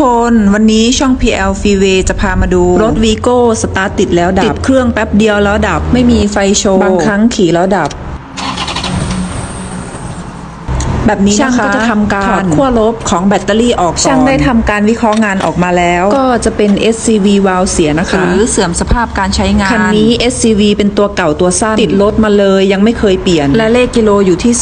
คนวันนี้ช่อง PL Freeway จะพามาดู รถวีโก้สตาร์ทติดแล้วดับ ติดเครื่องแป๊บเดียวแล้วดับ ไม่มีไฟโชว์ บางครั้งขี่แล้วดับ แบบนี้ช่างนะคะก็จะทำการถอดขั้วลบของแบตเตอรี่ออกก่อนช่างได้ทำการวิเคราะห์งานออกมาแล้ว ก็จะเป็น SCV วาล์วเสียนะคะ หรือเสื่อมสภาพการใช้งาน คันนี้ SCV เป็นตัวเก่าตัวสั้นติดรถมาเลยยังไม่เคยเปลี่ยน และเลขกิโลอยู่ที่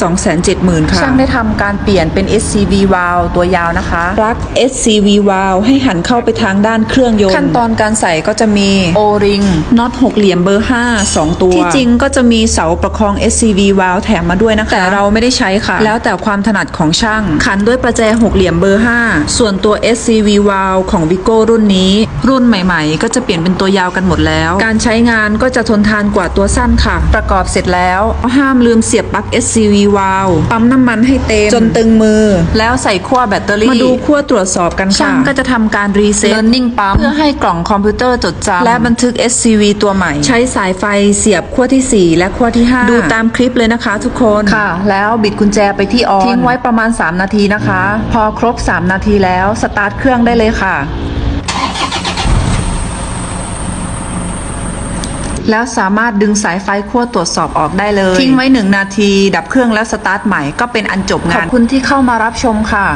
270,000 ค่ะ ช่างได้ทำการเปลี่ยนเป็น SCV valve ตัวยาวนะคะปลั๊ก SCV วาล์วให้หันเข้าไปทางด้านเครื่องยนต์ขั้นตอนการใส่ก็จะมี O-ring น็อตหกเหลี่ยมเบอร์ 5 2 ตัว ที่จริงก็จะมีเสาประคอง SCV วาล์วแถมมาด้วยนะคะแต่เราไม่ได้ใช้ค่ะ แล้วแต่ความถนัดของช่าง ขันด้วยประแจหกเหลี่ยมเบอร์ 5 ส่วนตัว SCV วาล์วของ Vigo รุ่นนี้ รุ่นใหม่ๆ ก็จะเปลี่ยนเป็นตัวยาวกันหมดแล้ว การใช้งานก็จะทนทานกว่าตัวสั้นค่ะ ประกอบเสร็จแล้วห้ามลืมเสียบปลั๊ก SCV วาล์วปั๊มน้ำมันให้เต็มจนตึงมือ แล้วใส่ขั้วแบตเตอรี่มาดูขั้วตรวจสอบกันค่ะช่างก็จะทำการรีเซ็ต Learning ปั๊มเพื่อให้กล่องคอมพิวเตอร์จดจำและบันทึก SCV ตัวใหม่ ใช้สายไฟเสียบขั้วที่ 4 และขั้วที่ 5 ดูตามคลิปเลยนะคะทุกคนค่ะ แล้วบิดกุญแจไปที่ออนทิ้งไว้ประมาณ 3 นาทีนะคะ พอครบ 3 นาทีแล้วสตาร์ทเครื่องได้เลยค่ะ แล้วสามารถดึงสายไฟขั้วตรวจสอบออกได้เลย ทิ้งไว้ 1 นาที ดับเครื่องแล้วสตาร์ทใหม่ก็เป็นอันจบงานขอบคุณที่เข้ามารับชมค่ะ